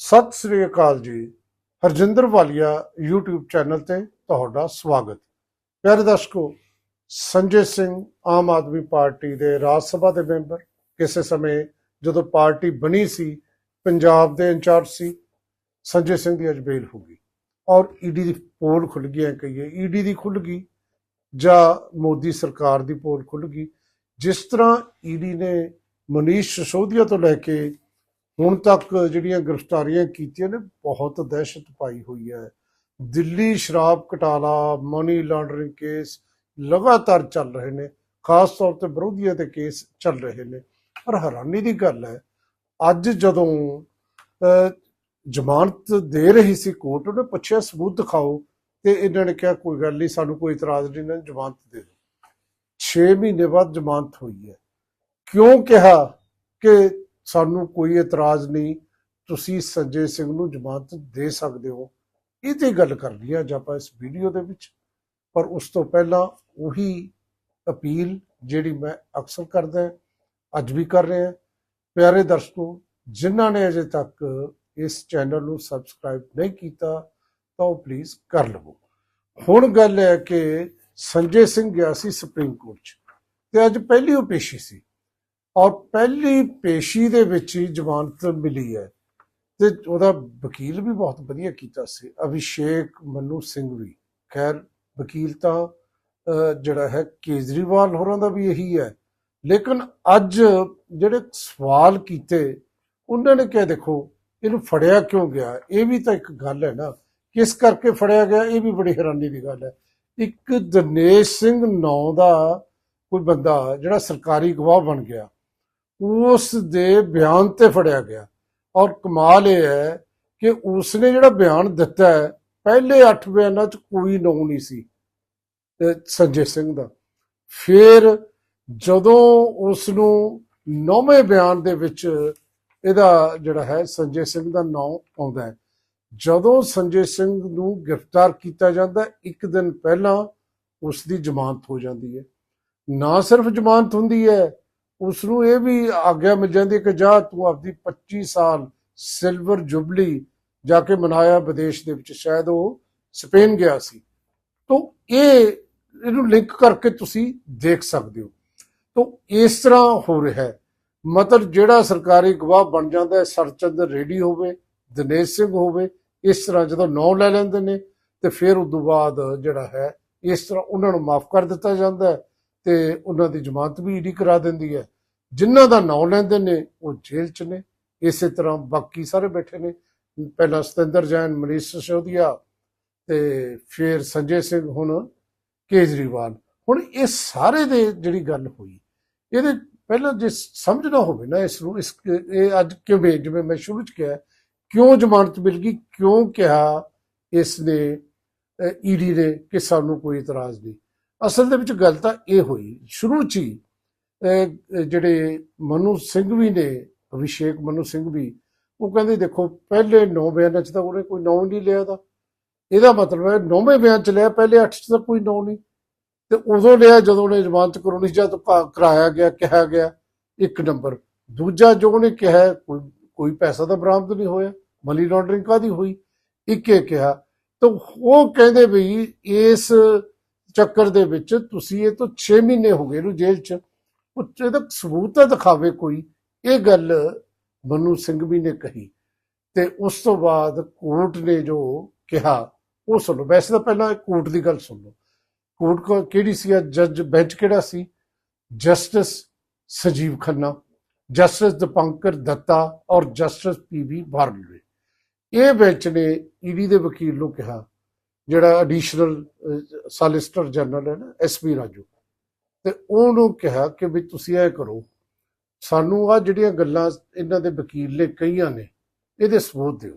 ਸਤਿ ਸ੍ਰੀ ਅਕਾਲ ਜੀ। ਹਰਜਿੰਦਰ ਵਾਲੀਆ YouTube channel ਤੇ ਤੁਹਾਡਾ ਸਵਾਗਤ। ਪਿਆਰੇ ਦਰਸ਼ਕੋ, ਸੰਜੇ ਸਿੰਘ ਆਮ ਆਦਮੀ ਪਾਰਟੀ ਦੇ ਰਾਜ ਸਭਾ ਦੇ ਮੈਂਬਰ। ਕਿਸੇ ਸਮੇਂ ਜਦੋਂ ਪਾਰਟੀ ਬਣੀ ਸੀ, ਪੰਜਾਬ ਦੇ ਇੰਚਾਰਜ ਸੀ, ਸੰਜੇ ਸਿੰਘ ਦੀ ਅੱਜ ਬੇਲ ਹੋ ਗਈ। ਔਰ ਈਡੀ ਦੀ ਪੋਲ ਖੁੱਲ ਗਈ ਹੈ ਕਹੀਏ। ਈਡੀ ਦੀ ਖੁੱਲ ਗਈ ਜਾਂ ਮੋਦੀ ਸਰਕਾਰ ਦੀ ਪੋਲ ਖੁੱਲ ਗਈ। ਜਿਸ ਤਰ੍ਹਾਂ ਈਡੀ ਨੇ ਮਨੀਸ਼ ਸਸੋਦੀਆ ਤੋਂ ਲੈ ਕੇ ਹੁਣ ਤੱਕ ਜਿਹੜੀਆਂ ਗ੍ਰਿਫਤਾਰੀਆਂ ਕੀਤੀਆਂ ਨੇ ਬਹੁਤ ਦਹਿਸ਼ਤ ਪਾਈ ਹੋਈ ਹੈ। ਦਿੱਲੀ ਸ਼ਰਾਬ ਘਟਾਲਾ ਮਨੀ ਲਾਂਡਰਿੰਗ ਕੇਸ ਲਗਾਤਾਰ ਚੱਲ ਰਹੇ ਨੇ। ਖਾਸ ਤੌਰ ਤੇ ਵਿਰੋਧੀਆਂ ਦੇ ਕੇਸ ਚੱਲ ਰਹੇ ਨੇ। ਪਰ ਹੈਰਾਨੀ ਦੀ ਗੱਲ ਹੈ ਅੱਜ ਜਦੋਂ ਅਹ, ਜ਼ਮਾਨਤ ਦੇ ਰਹੀ ਸੀ ਕੋਰਟ ਉਹਨੇ ਪੁੱਛਿਆ ਸਬੂਤ ਦਿਖਾਓ। ਤੇ ਇਹਨਾਂ ਨੇ ਕਿਹਾ ਕੋਈ ਗੱਲ ਨਹੀਂ ਸਾਨੂੰ ਕੋਈ ਇਤਰਾਜ਼ ਨਹੀਂ ਨਾ ਜ਼ਮਾਨਤ ਦੇ ਦਿਓ 6 ਮਹੀਨੇ ਬਾਅਦ ਜ਼ਮਾਨਤ ਹੋਈ ਹੈ। ਕਿਉਂ ਕਿਹਾ ਕਿ ਸਾਨੂੰ ਕੋਈ ਇਤਰਾਜ਼ ਨਹੀਂ, ਤੁਸੀਂ ਸੰਜੇ ਸਿੰਘ ਨੂੰ ਜ਼ਮਾਨਤ ਦੇ ਸਕਦੇ ਹੋ। ਇਹ ਤੇ ਗੱਲ ਕਰਨੀ ਹੈ ਅੱਜ ਆਪਾਂ ਇਸ ਵੀਡੀਓ ਦੇ ਵਿੱਚ। ਪਰ ਉਸ ਤੋਂ ਪਹਿਲਾਂ ਉਹੀ ਅਪੀਲ ਜਿਹੜੀ ਮੈਂ ਅਕਸਰ ਕਰਦਾ ਅੱਜ ਵੀ ਕਰ ਰਿਹਾ ਪਿਆਰੇ ਦਰਸ਼ਕੋ, ਜਿਨ੍ਹਾਂ ਨੇ ਅਜੇ ਤੱਕ ਇਸ ਚੈਨਲ ਨੂੰ ਸਬਸਕ੍ਰਾਈਬ ਨਹੀਂ ਕੀਤਾ, ਤਾਂ ਉਹ ਪਲੀਜ਼ ਕਰ ਲਵੋ। ਹੁਣ ਗੱਲ ਹੈ ਕਿ ਸੰਜੇ ਸਿੰਘ ਗਿਆ ਸੀ ਸੁਪਰੀਮ ਕੋਰਟ 'ਚ ਤੇ ਅੱਜ ਪਹਿਲੀ ਉਹ ਪੇਸ਼ੀ ਸੀ। ਔਰ ਪਹਿਲੀ ਪੇਸ਼ੀ ਦੇ ਵਿੱਚ ਹੀ ਜ਼ਮਾਨਤ ਮਿਲੀ ਹੈ। ਤੇ ਉਹਦਾ ਵਕੀਲ ਵੀ ਬਹੁਤ ਵਧੀਆ ਕੀਤਾ ਸੀ, ਅਭਿਸ਼ੇਕ ਮਨੂ ਸਿੰਘ ਵੀ। ਖੈਰ, ਵਕੀਲ ਤਾਂ ਜਿਹੜਾ ਹੈ ਕੇਜਰੀਵਾਲ ਹੋਰਾਂ ਦਾ ਵੀ ਇਹੀ ਹੈ। ਲੇਕਿਨ ਅੱਜ ਜਿਹੜੇ ਸਵਾਲ ਕੀਤੇ, ਉਹਨਾਂ ਨੇ ਕਿਹਾ, ਦੇਖੋ, ਇਹਨੂੰ ਫੜਿਆ ਕਿਉਂ ਗਿਆ? ਇਹ ਵੀ ਤਾਂ ਇੱਕ ਗੱਲ ਹੈ ਨਾ, ਕਿਸ ਕਰਕੇ ਫੜਿਆ ਗਿਆ? ਇਹ ਵੀ ਬੜੀ ਹੈਰਾਨੀ ਦੀ ਗੱਲ ਹੈ। ਇੱਕ ਦਿਨੇਸ਼ ਸਿੰਘ ਨੌ ਦਾ ਕੋਈ ਬੰਦਾ ਜਿਹੜਾ ਸਰਕਾਰੀ ਗਵਾਹ ਬਣ ਗਿਆ। ਉਸ ਦੇ ਬਿਆਨ ਤੇ ਫੜਿਆ ਗਿਆ। ਔਰ ਕਮਾਲ ਇਹ ਹੈ ਕਿ ਉਸਨੇ ਜਿਹੜਾ ਬਿਆਨ ਦਿੱਤਾ ਹੈ, ਪਹਿਲੇ 8 ਬਿਆਨਾਂ 'ਚ ਕੋਈ ਨਾਂ ਨਹੀਂ ਸੀ ਸੰਜੇ ਸਿੰਘ ਦਾ। ਫਿਰ ਜਦੋਂ ਉਸ ਨੂੰ ਨੌਵੇਂ ਬਿਆਨ ਦੇ ਵਿੱਚ ਇਹਦਾ ਜਿਹੜਾ ਹੈ, ਸੰਜੇ ਸਿੰਘ ਦਾ ਨਾਮ ਆਉਂਦਾ ਹੈ। ਜਦੋਂ ਸੰਜੇ ਸਿੰਘ ਨੂੰ ਗ੍ਰਿਫਤਾਰ ਕੀਤਾ ਜਾਂਦਾ, ਇੱਕ ਦਿਨ ਪਹਿਲਾਂ ਉਸ ਦੀ ਜ਼ਮਾਨਤ ਹੋ ਜਾਂਦੀ ਹੈ। ਨਾ ਸਿਰਫ ਜ਼ਮਾਨਤ ਹੁੰਦੀ ਹੈ ਉਸ ਨੂੰ ਇਹ ਵੀ ਆਗਿਆ ਮਿਲ ਜਾਂਦੀ ਹੈ ਕਿ ਜਾ ਤੂੰ ਆਪਦੀ 25 ਸਾਲ ਸਿਲਵਰ ਜੁਬਲੀ ਜਾ ਕੇ ਮਨਾਇਆ ਵਿਦੇਸ਼ ਦੇ ਵਿੱਚ। ਸ਼ਾਇਦ ਉਹ ਸਪੇਨ ਗਿਆ ਸੀ। ਤੋਂ ਇਹ, ਇਹਨੂੰ ਲਿੰਕ ਕਰਕੇ ਤੁਸੀਂ ਦੇਖ ਸਕਦੇ ਹੋ। ਤੋਂ ਇਸ ਤਰ੍ਹਾਂ ਹੋ ਰਿਹਾ ਹੈ। ਮਤਲਬ ਜਿਹੜਾ ਸਰਕਾਰੀ ਗਵਾਹ ਬਣ ਜਾਂਦਾ ਹੈ ਸਰਚੰਦਰ ਰੈਡੀ ਹੋਵੇ, ਦਿਨੇਸ਼ ਸਿੰਘ ਹੋਵੇ, ਇਸ ਤਰ੍ਹਾਂ ਜਦੋਂ ਨਾਂ ਲੈ ਲੈਂਦੇ ਨੇ ਤੇ ਫਿਰ ਉਸ ਤੋਂ ਬਾਅਦ ਜਿਹੜਾ ਹੈ, ਇਸ ਤਰ੍ਹਾਂ ਉਹਨਾਂ ਨੂੰ ਮਾਫ ਕਰ ਦਿੱਤਾ ਜਾਂਦਾ ਹੈ। ਤੇ ਉਹਨਾਂ ਦੀ ਜ਼ਮਾਨਤ ਵੀ ਈਡੀ ਕਰਾ ਦਿੰਦੀ ਹੈ। ਜਿਨ੍ਹਾਂ ਦਾ ਨਾਂ ਲੈਂਦੇ ਨੇ, ਉਹ ਜੇਲ੍ਹ 'ਚ ਨੇ। ਇਸੇ ਤਰ੍ਹਾਂ ਬਾਕੀ ਸਾਰੇ ਬੈਠੇ ਨੇ। ਪਹਿਲਾਂ ਸਤਿੰਦਰ ਜੈਨ, ਮਨੀਸ਼ ਸਿਸੋਦੀਆ ਤੇ ਫਿਰ ਸੰਜੇ ਸਿੰਘ, ਹੁਣ ਕੇਜਰੀਵਾਲ। ਹੁਣ ਇਹ ਸਾਰੇ ਦੇ ਜਿਹੜੀ ਗੱਲ ਹੋਈ, ਇਹਦੇ ਪਹਿਲਾਂ ਜੇ ਸਮਝਣਾ ਹੋਵੇ ਨਾ ਇਸ ਨੂੰ, ਇਸ ਇਹ ਅੱਜ ਕਿਵੇਂ, ਜਿਵੇਂ ਮੈਂ ਸ਼ੁਰੂ ਚ ਕਿਹਾ, ਕਿਉਂ ਜ਼ਮਾਨਤ ਮਿਲ ਗਈ, ਕਿਉਂ ਕਿਹਾ ਇਸ ਨੇ ਈਡੀ ਨੇ ਕਿ ਸਾਨੂੰ ਕੋਈ ਇਤਰਾਜ਼ ਨਹੀਂ। ਅਸਲ ਦੇ ਵਿੱਚ ਗੱਲ ਤਾਂ ਇਹ ਹੋਈ, ਸ਼ੁਰੂ ਚ ਹੀ ਜਿਹੜੇ ਮਨੂ ਸਿੰਘ ਵੀ ਨੇ, ਅਭਿਸ਼ੇਕ ਮਨੂ ਸਿੰਘ ਵੀ, ਉਹ ਕਹਿੰਦੇ ਦੇਖੋ ਪਹਿਲੇ 9 ਬਿਆਨਾਂ ਚ ਤਾਂ ਉਹਨੇ ਕੋਈ ਨੌ ਨਹੀਂ ਲਿਆ ਦਾ ਇਹਦਾ ਮਤਲਬ ਹੈ ਨੌਵੇਂ ਬਿਆਨ ਚ ਲਿਆ, ਪਹਿਲੇ 8 ਚ ਤਾਂ ਕੋਈ ਨੌ ਨਹੀਂ। ਤੇ ਉਦੋਂ ਲਿਆ ਜਦੋਂ ਉਹਨੇ ਜ਼ਮਾਨਤ ਕਰਾਉਣੀ ਸੀ, ਜਦ ਕਾ- ਕਰਾਇਆ ਗਿਆ, ਕਿਹਾ ਗਿਆ ਇੱਕ ਨੰਬਰ। ਦੂਜਾ ਜੋ ਉਹਨੇ ਕਿਹਾ, ਕੋਈ ਕੋਈ ਪੈਸਾ ਤਾਂ ਬਰਾਮਦ ਨਹੀਂ ਹੋਇਆ ਮਨੀ ਲਾਂਡਰਿੰਗ ਕਾਦੀ ਹੋਈ? ਇੱਕ ਇਹ ਕਿਹਾ, ਤਾਂ ਉਹ ਕਹਿੰਦੇ ਵੀ ਇਸ ਚੱਕਰ ਦੇ ਵਿੱਚ ਤੁਸੀਂ ਇਹ ਤੋਂ 6 ਮਹੀਨੇ ਹੋ ਗਏ ਇਹਨੂੰ ਜੇਲ੍ਹ 'ਚ। ਉਹ ਇਹਦਾ ਸਬੂਤ ਤਾਂ ਦਿਖਾਵੇ ਕੋਈ। ਇਹ ਗੱਲ ਮਨੂ ਸਿੰਘ ਵੀ ਨੇ ਕਹੀ। ਤੇ ਉਸ ਤੋਂ ਬਾਅਦ ਕੋਰਟ ਨੇ ਜੋ ਕਿਹਾ, ਉਹ ਸੁਣੋ ਵੈਸੇ ਤਾਂ ਪਹਿਲਾਂ ਕੋਰਟ ਦੀ ਗੱਲ ਸੁਣ ਲਓ। ਕੋਰਟ ਕਿਹੜੀ ਸੀ? ਜੱਜ ਬੈਂਚ ਕਿਹੜਾ ਸੀ? ਜਸਟਿਸ ਸੰਜੀਵ ਖੰਨਾ, ਜਸਟਿਸ ਦੀਪੰਕਰ ਦੱਤਾ ਔਰ ਜਸਟਿਸ ਪੀਵੀ ਬਾਰਲਵੇ ਇਹ ਬੈਂਚ ਨੇ ਈਡੀ ਦੇ ਵਕੀਲ ਨੂੰ ਕਿਹਾ ਜਿਹੜਾ ਐਡੀਸ਼ਨਲ ਸਾਲਿਸਟਰ ਜਨਰਲ ਹੈ ਨਾ ਐਸਪੀ ਰਾਜੂ। ਤੇ ਉਹਨੂੰ ਕਿਹਾ ਕਿ ਵੀ ਤੁਸੀਂ ਇਹ ਕਰੋ, ਸਾਨੂੰ ਆ ਜਿਹੜੀਆਂ ਗੱਲਾਂ ਇਹਨਾਂ ਦੇ ਵਕੀਲ ਨੇ ਕਹੀਆਂ ਨੇ, ਇਹਦੇ ਸਬੂਤ ਦਿਓ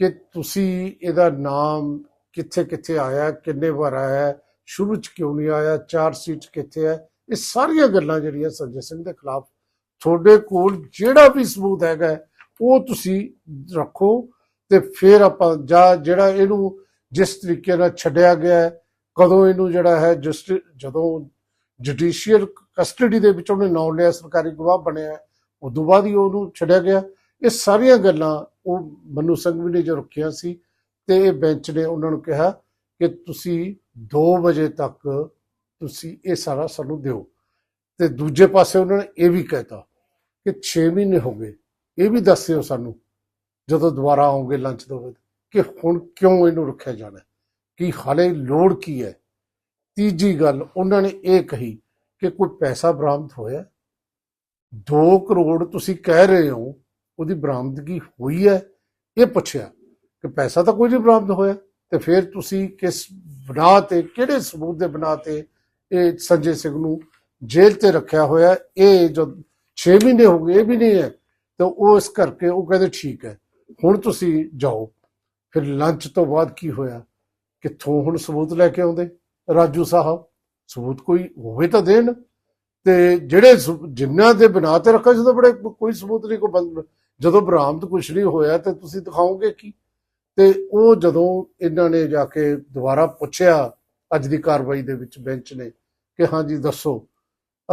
ਕਿ ਤੁਸੀਂ ਇਹਦਾ ਨਾਮ ਕਿੱਥੇ ਕਿੱਥੇ ਆਇਆ, ਕਿੰਨੇ ਵਾਰ ਆਇਆ, ਸ਼ੁਰੂ ਚ ਕਿਉਂ ਨਹੀਂ ਆਇਆ, ਚਾਰ ਸੀਟ ਕਿੱਥੇ ਹੈ, ਇਹ ਸਾਰੀਆਂ ਗੱਲਾਂ ਜਿਹੜੀਆਂ ਸੰਜੇ ਸਿੰਘ ਦੇ ਖਿਲਾਫ ਤੁਹਾਡੇ ਕੋਲ ਜਿਹੜਾ ਵੀ ਸਬੂਤ ਹੈਗਾ, ਉਹ ਤੁਸੀਂ ਰੱਖੋ ਤੇ ਫਿਰ ਆਪਾਂ ਜਾਂ ਜਿਹੜਾ ਇਹਨੂੰ ਜਿਸ ਤਰੀਕੇ ਨਾਲ ਛੱਡਿਆ ਗਿਆ ਹੈ, ਕਦੋਂ ਇਹਨੂੰ ਜਿਹੜਾ ਹੈ ਜਸਟ ਜਦੋਂ ਜੁਡੀਸ਼ੀਅਲ ਕਸਟਡੀ ਦੇ ਵਿੱਚ ਉਹਨੇ ਨਾਂ ਲਿਆ, ਸਰਕਾਰੀ ਗਵਾਹ ਬਣਿਆ ਉਦੋਂ ਬਾਅਦ ਹੀ ਉਹਨੂੰ ਛੱਡਿਆ ਗਿਆ। ਇਹ ਸਾਰੀਆਂ ਗੱਲਾਂ ਉਹ ਮਨੂ ਸੰਘਵੀ ਨੇ ਜੋ ਰੱਖੀਆਂ ਸੀ ਤੇ ਇਹ ਬੈਂਚ ਨੇ ਉਹਨਾਂ ਨੂੰ ਕਿਹਾ ਕਿ ਤੁਸੀਂ 2 ਵਜੇ ਤੱਕ ਤੁਸੀਂ ਇਹ ਸਾਰਾ ਸਾਨੂੰ ਦਿਓ। ਤੇ ਦੂਜੇ ਪਾਸੇ ਉਹਨਾਂ ਨੇ ਇਹ ਵੀ ਕਹਿਤਾ ਕਿ 6 ਮਹੀਨੇ ਹੋ ਗਏ, ਇਹ ਵੀ ਦੱਸਿਓ ਸਾਨੂੰ ਜਦੋਂ ਦੁਬਾਰਾ ਆਉਂਗੇ ਲੰਚ ਤੋਂ ਬਾਅਦ ਕਿ ਹੁਣ ਕਿਉਂ ਇਹਨੂੰ ਰੱਖਿਆ ਜਾਣਾ ਕਿ ਹਾਲੇ ਲੋੜ ਕੀ ਹੈ? ਤੀਜੀ ਗੱਲ, ਉਹਨਾਂ ਨੇ ਇਹ ਕਹੀ ਕਿ ਕੋਈ ਪੈਸਾ ਬਰਾਮਦ ਹੋਇਆ? 2 ਕਰੋੜ ਤੁਸੀਂ ਕਹਿ ਰਹੇ ਹੋ, ਉਹਦੀ ਬਰਾਮਦਗੀ ਹੋਈ ਹੈ? ਇਹ ਪੁੱਛਿਆ ਕਿ ਪੈਸਾ ਤਾਂ ਕੋਈ ਨਹੀਂ ਬਰਾਮਦ ਹੋਇਆ, ਤੇ ਫਿਰ ਤੁਸੀਂ ਕਿਸ ਬਣਾ ਤੇ, ਕਿਹੜੇ ਸਬੂਤ ਦੇ ਬਣਾ ਤੇ ਇਹ ਸੰਜੇ ਸਿੰਘ ਨੂੰ ਜੇਲ੍ਹ ਤੇ ਰੱਖਿਆ ਹੋਇਆ? ਇਹ ਜੋ 6 ਮਹੀਨੇ ਹੋ ਗਏ, ਇਹ ਵੀ ਨਹੀਂ ਹੈ। ਤੇ ਉਹ ਇਸ ਕਰਕੇ ਉਹ ਕਹਿੰਦੇ ਠੀਕ ਹੈ, ਹੁਣ ਤੁਸੀਂ ਜਾਓ। ਫਿਰ ਲੰਚ ਤੋਂ ਬਾਅਦ ਕੀ ਹੋਇਆ? ਕਿੱਥੋਂ ਹੁਣ ਸਬੂਤ ਲੈ ਕੇ ਆਉਂਦੇ? ਰਾਜੂ ਸਾਹਿਬ, ਸਬੂਤ ਕੋਈ ਹੋਵੇ ਤਾਂ ਦੇਣ। ਤੇ ਜਿਹੜੇ ਸਬੂ- ਜਿਨ੍ਹਾਂ ਦੇ ਬਣਾ ਤੇ ਰੱਖਾ ਜਦੋਂ ਬੜੇ ਕੋਈ ਸਬੂਤ ਨਹੀਂ, ਕੋਈ ਜਦੋਂ ਬਰਾਮਦ ਕੁਛ ਨਹੀਂ ਹੋਇਆ ਤੇ ਤੁਸੀਂ ਦਿਖਾਓਗੇ ਕੀ? ਤੇ ਉਹ ਜਦੋਂ ਇਹਨਾਂ ਨੇ ਜਾ ਕੇ ਦੁਬਾਰਾ ਪੁੱਛਿਆ, ਅੱਜ ਦੀ ਕਾਰਵਾਈ ਦੇ ਵਿੱਚ ਬੈਂਚ ਨੇ, ਕਿ ਹਾਂਜੀ ਦੱਸੋ,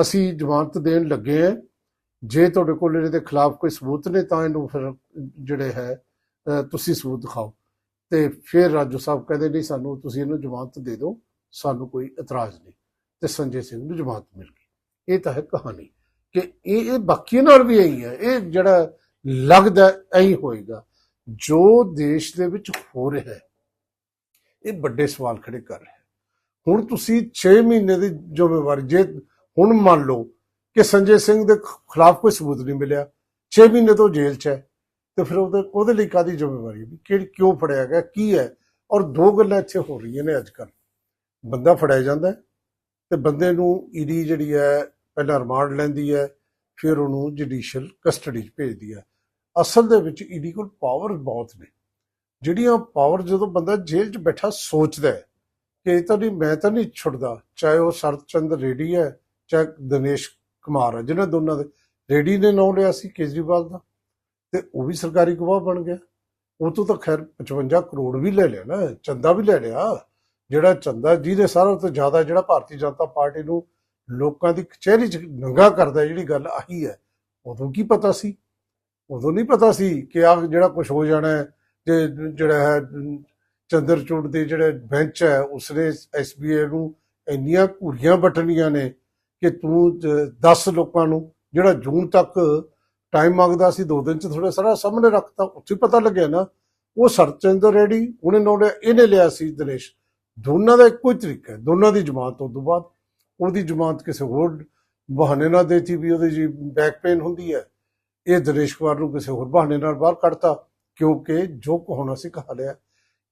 ਅਸੀਂ ਜ਼ਮਾਨਤ ਦੇਣ ਲੱਗੇ ਹਾਂ। ਜੇ ਤੁਹਾਡੇ ਕੋਲ ਇਹਦੇ ਖਿਲਾਫ ਕੋਈ ਸਬੂਤ ਨੇ, ਤਾਂ ਇਹਨੂੰ ਫਿਰ ਜਿਹੜੇ ਹੈ, ਅਹ ਤੁਸੀਂ ਸਬੂਤ ਦਿਖਾਓ। ਤੇ ਫਿਰ ਰਾਜੂ ਸਾਹਿਬ ਕਹਿੰਦੇ, ਨਹੀਂ, ਸਾਨੂੰ, ਤੁਸੀਂ ਇਹਨੂੰ ਜ਼ਮਾਨਤ ਦੇ ਦਿਓ, ਸਾਨੂੰ ਕੋਈ ਇਤਰਾਜ਼ ਨਹੀਂ। ਤੇ ਸੰਜੇ ਸਿੰਘ ਨੂੰ ਜ਼ਮਾਨਤ ਮਿਲ ਗਈ। ਇਹ ਤਾਂ ਹੈ ਕਹਾਣੀ ਕਿ ਇਹ ਇਹ ਬਾਕੀ ਨਾਲ ਵੀ ਇਹੀ ਹੈ। ਇਹ ਜਿਹੜਾ ਲੱਗਦਾ ਐਂ ਹੋਏਗਾ। ਜੋ ਦੇਸ਼ ਦੇ ਵਿੱਚ ਹੋ ਰਿਹਾ ਹੈ, ਇਹ ਵੱਡੇ ਸਵਾਲ ਖੜੇ ਕਰ ਰਿਹਾ ਹੁਣ ਤੁਸੀਂ 6 ਮਹੀਨੇ ਦੀ ਜ਼ਿੰਮੇਵਾਰੀ, ਜੇ ਹੁਣ ਮੰਨ ਲਓ ਕਿ ਸੰਜੇ ਸਿੰਘ ਦੇ ਖਿਲਾਫ ਕੋਈ ਸਬੂਤ ਨਹੀਂ ਮਿਲਿਆ 6 ਮਹੀਨੇ ਤੋਂ ਜੇਲ੍ਹ 'ਚ ਹੈ ਤੇ ਫਿਰ ਉਹਦੇ ਉਹਦੇ ਲਈ ਕਾਦੀ ਜ਼ਿੰਮੇਵਾਰੀ ਵੀ ਕਿਹੜੀ, ਕਿਉਂ ਫੜਿਆ ਗਿਆ, ਕੀ ਹੈ? ਔਰ ਦੋ ਗੱਲਾਂ ਇੱਥੇ ਹੋ ਰਹੀਆਂ ਨੇ ਅੱਜ ਕੱਲ੍ਹ। ਬੰਦਾ ਫੜਿਆ ਜਾਂਦਾ ਹੈ ਤੇ ਬੰਦੇ ਨੂੰ ਈਡੀ ਜਿਹੜੀ ਹੈ, ਪਹਿਲਾਂ ਰਿਮਾਂਡ ਲੈਂਦੀ ਹੈ, ਫਿਰ ਉਹਨੂੰ ਜੁਡੀਸ਼ੀਅਲ ਕਸਟਡੀ 'ਚ ਭੇਜਦੀ ਹੈ। ਅਸਲ ਦੇ ਵਿੱਚ ਈਡੀ ਕੋਲ ਪਾਵਰ ਬਹੁਤ ਨੇ। ਜਿਹੜੀਆਂ ਪਾਵਰ ਜਦੋਂ ਬੰਦਾ ਜੇਲ੍ਹ 'ਚ ਬੈਠਾ ਸੋਚਦਾ ਹੈ ਕਿ ਇਹ ਤਾਂ ਨਹੀਂ, ਮੈਂ ਤਾਂ ਨਹੀਂ ਛੁੱਟਦਾ, ਚਾਹੇ ਉਹ ਸਰਚੰਦ ਰੇਡੀ ਹੈ, ਚਾਹੇ ਦਿਨੇਸ਼ ਕੁਮਾਰ ਹੈ, ਜਿਹਨਾਂ ਦੋਨਾਂ ਦੇ। ਰੇਡੀ ਨੇ ਨਾਂ ਲਿਆ ਸੀ ਕੇਜਰੀਵਾਲ ਦਾ। ਤੇ ਉਹ ਵੀ ਸਰਕਾਰੀ ਗਵਾਹ ਬਣ ਗਿਆ। ਉਹ ਤੋਂ ਤਾਂ ਖੈਰ 55 ਕਰੋੜ ਵੀ ਲੈ ਲਿਆ ਨਾ, ਚੰਦਾ ਵੀ ਲੈ ਲਿਆ। ਜਿਹੜਾ ਚੰਦਾ ਜਿਹਦੇ ਸਾਰਾ ਤੋਂ ਜ਼ਿਆਦਾ ਜਿਹੜਾ ਭਾਰਤੀ ਜਨਤਾ ਪਾਰਟੀ ਨੂੰ ਲੋਕਾਂ ਦੀ ਕਚਹਿਰੀ 'ਚ ਨੰਗਾ ਕਰਦਾ ਜਿਹੜੀ ਗੱਲ ਆਹੀ ਹੈ, ਉਦੋਂ ਕੀ ਪਤਾ ਸੀ? ਉਦੋਂ ਨਹੀਂ ਪਤਾ ਸੀ ਕਿ ਆ ਜਿਹੜਾ ਕੁਝ ਹੋ ਜਾਣਾ ਹੈ, ਤੇ ਜਿਹੜਾ ਹੈ ਚੰਦਰਚੂੜ ਦੇ ਜਿਹੜੇ ਬੈਂਚ ਹੈ, ਉਸਨੇ ਐਸਬੀਆਈ ਨੂੰ ਇੰਨੀਆਂ ਘੂਰੀਆਂ ਬਟਣੀਆਂ ਨੇ ਕਿ ਤੂੰ 10 ਲੋਕਾਂ ਨੂੰ ਜਿਹੜਾ ਜੂਨ ਤੱਕ ਟਾਈਮ ਮੰਗਦਾ ਸੀ, ਦੋ ਦਿਨ ਚ ਥੋੜਾ ਸਾਰਾ ਸਾਹਮਣੇ ਰੱਖਤਾ, ਉੱਥੇ ਪਤਾ ਲੱਗਿਆ ਨਾ। ਉਹ ਸਰਚੰਦਰ ਰੈਡੀ, ਉਹਨੇ ਨੋੜਿਆ ਇਹਨੇ ਲਿਆ ਸੀ ਦਿਨੇਸ਼ ਦੋਨਾਂ ਦਾ ਇੱਕੋ ਹੀ ਤਰੀਕਾ ਹੈ, ਦੋਨਾਂ ਦੀ ਜ਼ਮਾਨਤ ਤੋਂ ਬਾਅਦ। ਉਹਦੀ ਜ਼ਮਾਨਤ ਕਿਸੇ ਹੋਰ ਬਹਾਨੇ ਨਾਲ ਦੇਤੀ ਵੀ ਉਹਦੀ ਜੀ ਬੈਕ ਪੇਨ ਹੁੰਦੀ ਹੈ। ਇਹ ਦਿਨੇਸ਼ ਕੁਮਾਰ ਨੂੰ ਕਿਸੇ ਹੋਰ ਬਹਾਨੇ ਨਾਲ ਬਾਹਰ ਕੱਢਤਾ, ਕਿਉਂਕਿ ਜੋ ਕੁ ਹੋਣਾ ਸੀ ਕਹਾ ਲਿਆ।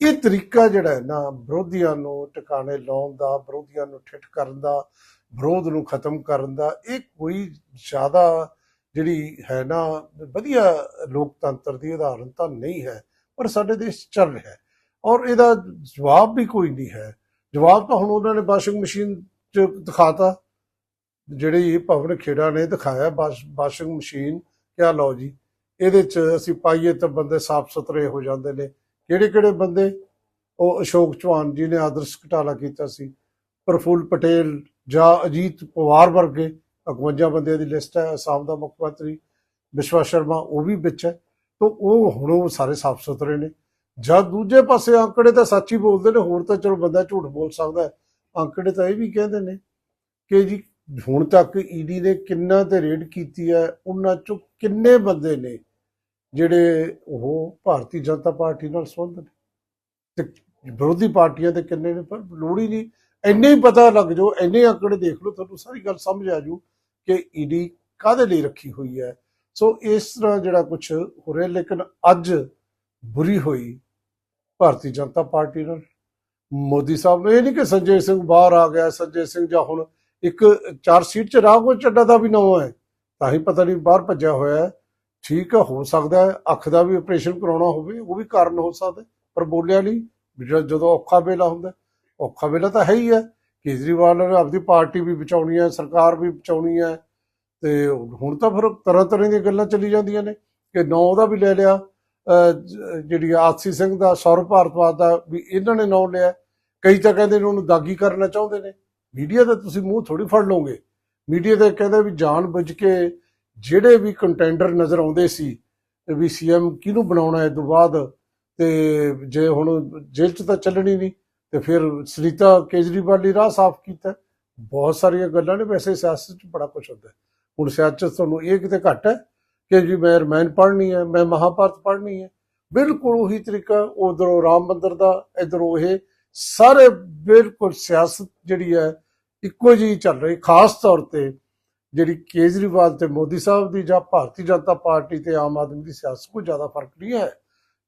ਇਹ ਤਰੀਕਾ ਜਿਹੜਾ ਹੈ ਨਾ, ਵਿਰੋਧੀਆਂ ਨੂੰ ਟਿਕਾਣੇ ਲਾਉਣ ਦਾ, ਵਿਰੋਧੀਆਂ ਨੂੰ ਠਿੱਠ ਕਰਨ ਦਾ, ਵਿਰੋਧ ਨੂੰ ਖਤਮ ਕਰਨ ਦਾ, ਇਹ ਕੋਈ ਜ਼ਿਆਦਾ ਜਿਹੜੀ ਹੈ ਨਾ, ਵਧੀਆ ਲੋਕਤੰਤਰ ਦੀ ਉਦਾਹਰਨ ਤਾਂ ਨਹੀਂ ਹੈ, ਪਰ ਸਾਡੇ ਦੇਸ਼ ਚੱਲ ਰਿਹਾ ਹੈ। ਔਰ ਇਹਦਾ ਜਵਾਬ ਵੀ ਕੋਈ ਨਹੀਂ ਹੈ। ਜਵਾਬ ਤਾਂ ਹੁਣ ਉਹਨਾਂ ਨੇ ਵਾਸ਼ਿੰਗ ਮਸ਼ੀਨ 'ਚ ਦਿਖਾਤਾ। ਜਿਹੜੀ ਭਵਨ ਖੇੜਾ ਨੇ ਦਿਖਾਇਆ ਵਾਸ਼ਿੰਗ ਮਸ਼ੀਨ, ਕਿਆ ਲਓ ਜੀ। ਇਹਦੇ 'ਚ ਅਸੀਂ ਪਾਈਏ ਤਾਂ ਬੰਦੇ ਸਾਫ਼ ਸੁਥਰੇ ਹੋ ਜਾਂਦੇ ਨੇ। ਕਿਹੜੇ ਕਿਹੜੇ ਬੰਦੇ? ਉਹ ਅਸ਼ੋਕ ਚੌਹਾਨ ਜੀ ਨੇ ਆਦਰਸ਼ ਘਟਾਲਾ ਕੀਤਾ ਸੀ। ਪ੍ਰਫੁੱਲ ਪਟੇਲ ਜਾਂ ਅਜੀਤ ਪਵਾਰ ਵਰਗੇ 51 ਬੰਦਿਆਂ ਦੀ ਲਿਸਟ ਹੈ, ਅਸਾਮ ਦਾ ਮੁੱਖ ਮੰਤਰੀ ਵਿਸ਼ਵਾ ਸ਼ਰਮਾ, ਉਹ ਵੀ ਵਿੱਚ ਹੈ। ਤਾਂ ਉਹ ਹੁਣ ਉਹ ਸਾਰੇ ਸਾਫ਼ ਸੁਥਰੇ ਨੇ। ਜਦ ਦੂਜੇ ਪਾਸੇ ਅੰਕੜੇ ਤਾਂ ਸੱਚ ਹੀ ਬੋਲਦੇ ਨੇ, ਹੋਰ ਤਾਂ ਚਲੋ ਬੰਦਾ ਝੂਠ ਬੋਲ ਸਕਦਾ ਅੰਕੜੇ ਤਾਂ ਇਹ ਵੀ ਕਹਿੰਦੇ ਨੇ ਕਿ ਜੀ ਹੁਣ ਤੱਕ ਈਡੀ ਨੇ ਕਿੰਨਾ ਤੇ ਰੇਡ ਕੀਤੀ ਹੈ, ਉਹਨਾਂ ਚੋਂ ਕਿੰਨੇ ਬੰਦੇ ਨੇ ਜਿਹੜੇ ਉਹ ਭਾਰਤੀ ਜਨਤਾ ਪਾਰਟੀ ਨਾਲ ਸੰਬੰਧ ਨੇ? ਤੇ ਵਿਰੋਧੀ ਪਾਰਟੀਆਂ ਦੇ ਕਿੰਨੇ ਨੇ? ਪਰ ਲੋੜ ਹੀ ਨਹੀਂ। ਇੰਨੇ ਹੀ ਪਤਾ ਲੱਗ ਜਾਓ, ਇੰਨੇ ਅੰਕੜੇ ਦੇਖ ਲਓ, ਤੁਹਾਨੂੰ ਸਾਰੀ ਗੱਲ ਸਮਝ ਆ ਜੂ ਕਿ ਈਡੀ ਕਾਦੇ ਲਈ ਰੱਖੀ ਹੋਈ ਹੈ? ਸੋ ਇਸ ਤਰ੍ਹਾਂ ਜਿਹੜਾ ਕੁਝ ਹੋ ਰਿਹਾ, ਲੇਕਿਨ ਅੱਜ ਬੁਰੀ ਹੋਈ ਭਾਰਤੀ ਜਨਤਾ ਪਾਰਟੀ ਨਾਲ। ਮੋਦੀ ਸਾਹਿਬ ਨੇ ਇਹ ਨਹੀਂ ਕਿ ਸੰਜੇ ਸਿੰਘ ਬਾਹਰ ਆ ਗਿਆ, ਸੰਜੇ ਸਿੰਘ ਜਾਂ ਹੁਣ ਇੱਕ ਚਾਰ ਸੀਟ ਚ ਰਾਘਵ ਚੱਡਾ ਦਾ ਵੀ ਨਾਮ ਹੈ ਤਾਂ ਹੀ ਪਤਾ ਨਹੀਂ ਬਾਹਰ ਭੱਜਿਆ ਹੋਇਆ ਹੈ। ਠੀਕ ਹੈ ਹੋ ਸਕਦਾ ਹੈ ਅੱਖ ਦਾ ਵੀ ਆਪਰੇਸ਼ਨ ਕਰਾਉਣਾ ਹੋਵੇ, ਉਹ ਵੀ ਕਾਰਨ ਹੋ ਸਕਦਾ ਪਰ ਬੋਲਿਆ ਨਹੀਂ ਵੀ ਜਦੋਂ ਔਖਾ ਵੇਲਾ ਹੁੰਦਾ, ਔਖਾ ਵੇਲਾ ਤਾਂ ਹੈ ਹੀ ਹੈ। ਕੇਜਰੀਵਾਲ ਨੇ ਆਪਦੀ ਪਾਰਟੀ ਵੀ ਬਚਾਉਣੀ ਹੈ, ਸਰਕਾਰ ਵੀ ਬਚਾਉਣੀ ਹੈ। ਤੇ ਹੁਣ ਤਾਂ ਫਿਰ ਤਰ੍ਹਾਂ ਤਰ੍ਹਾਂ ਦੀਆਂ ਗੱਲਾਂ ਚੱਲੀ ਜਾਂਦੀਆਂ ਨੇ ਕਿ ਨਾਂ ਉਹਦਾ ਵੀ ਲੈ ਲਿਆ। ਜਿਹੜੀ ਆਤਸੀ ਸਿੰਘ ਦਾ, ਸੌਰਵ ਭਾਰਤਵਾਦ ਦਾ ਵੀ ਇਹਨਾਂ ਨੇ ਨਾਂ ਲਿਆ। ਕਈ ਤਾਂ ਕਹਿੰਦੇ ਨੇ ਉਹਨੂੰ ਦਾਗੀ ਕਰਨਾ ਚਾਹੁੰਦੇ ਨੇ। ਮੀਡੀਆ ਦਾ ਤੁਸੀਂ ਮੂੰਹ ਥੋੜੀ ਫੜ ਲਓਗੇ। ਮੀਡੀਆ ਤਾਂ ਕਹਿੰਦੇ ਵੀ ਜਾਣ ਬੁੱਝ ਕੇ ਜਿਹੜੇ ਵੀ ਕੰਟੈਂਡਰ ਨਜ਼ਰ ਆਉਂਦੇ ਸੀ ਤੇ ਵੀ ਸੀਐਮ ਕਿਹਨੂੰ ਬਣਾਉਣਾ ਹੈ ਤੋਂ ਬਾਅਦ? ਤੇ ਜੇ ਹੁਣ ਜੇਲ੍ਹ 'ਚ ਤਾਂ ਚੱਲਣੀ ਨਹੀਂ। ਤੇ ਫਿਰ ਸੁਨੀਤਾ ਕੇਜਰੀਵਾਲ ਨੇ ਰਾਹ ਸਾਫ਼ ਕੀਤਾ। ਬਹੁਤ ਸਾਰੀਆਂ ਗੱਲਾਂ ਨੇ, ਵੈਸੇ ਸਿਆਸਤ 'ਚ ਬੜਾ ਕੁਝ ਹੁੰਦਾ। ਹੁਣ ਸਿਆਸਤ ਤੁਹਾਨੂੰ ਇਹ ਕਿਤੇ ਘੱਟ ਹੈ ਕਿ ਜੀ ਮੈਂ ਰਮਾਇਣ ਪੜ੍ਹਨੀ ਹੈ, ਮੈਂ ਮਹਾਭਾਰਤ ਪੜ੍ਹਨੀ ਹੈ। ਬਿਲਕੁਲ ਉਹੀ ਤਰੀਕਾ ਉਧਰੋਂ ਰਾਮ ਮੰਦਰ ਦਾ, ਇਧਰੋਂ ਇਹ ਸਾਰੇ ਬਿਲਕੁਲ ਸਿਆਸਤ ਜਿਹੜੀ ਹੈ, ਇੱਕੋ ਜਿਹੀ ਚੱਲ ਰਹੀ। ਖਾਸ ਤੌਰ ਤੇ ਜਿਹੜੀ ਕੇਜਰੀਵਾਲ ਤੇ ਮੋਦੀ ਸਾਹਿਬ ਦੀ ਜਾਂ ਭਾਰਤੀ ਜਨਤਾ ਪਾਰਟੀ ਤੇ ਆਮ ਆਦਮੀ ਦੀ ਸਿਆਸਤ ਕੋਈ ਜ਼ਿਆਦਾ ਫ਼ਰਕ ਨਹੀਂ ਹੈ।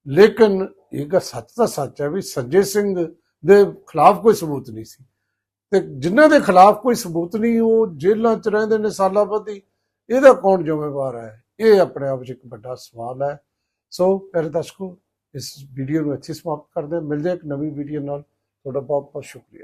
ਲੇਕਿਨ ਇਹ ਗੱਲ ਸੱਚ ਤਾਂ ਸੱਚ ਹੈ ਵੀ ਸੰਜੇ ਸਿੰਘ ਦੇ ਖਿਲਾਫ ਕੋਈ ਸਬੂਤ ਨਹੀਂ ਸੀ। ਤੇ ਜਿਨ੍ਹਾਂ ਦੇ ਖਿਲਾਫ ਕੋਈ ਸਬੂਤ ਨਹੀਂ, ਉਹ ਜੇਲ੍ਹਾਂ 'ਚ ਰਹਿੰਦੇ ਨੇ ਸਾਲਾਂ ਬੱਧੀ ਇਹਦਾ ਕੌਣ ਜ਼ਿੰਮੇਵਾਰ ਹੈ? ਇਹ ਆਪਣੇ ਆਪ 'ਚ ਇੱਕ ਵੱਡਾ ਸਵਾਲ ਹੈ। ਸੋ ਪਿਆਰੇ ਦਰਸ਼ਕੋ, ਇਸ ਵੀਡੀਓ ਨੂੰ ਇੱਥੇ ਸਮਾਪਤ ਕਰਦੇ ਮਿਲਦੇ ਹਾਂ ਇੱਕ ਨਵੀਂ ਵੀਡੀਓ ਨਾਲ। ਤੁਹਾਡਾ ਬਹੁਤ ਬਹੁਤ ਸ਼ੁਕਰੀਆ।